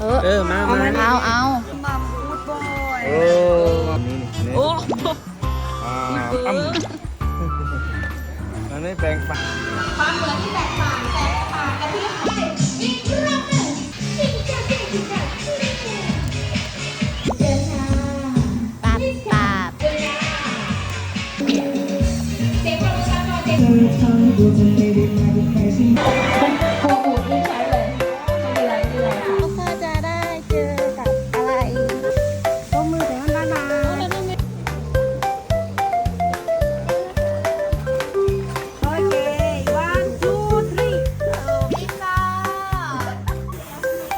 เออ เออ มามาเอาเอามัมพูดบ่อยโอ้นี่นี่โอ้อ่าอ้ำอันนี้แปลงฟันความเหมือนที่แตกต่างแตกต่างกันที่อีกรอบหนึ่งจริงจังจริงจังเดินทางปาบปาบเสียงประชาชนเด็กโคกู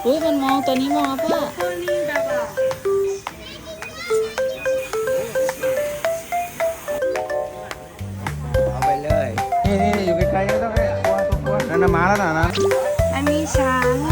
อุ้ยมันมองตัวนี้มองป่ะคนนี้แบบว่าเอาไปเลย นี่นี่อยู่ไกลๆไม่ต้องให้กลัวตัวกลัวนั่นน่ะมาแล้วน่ะนะ อันนี้ช้างลูก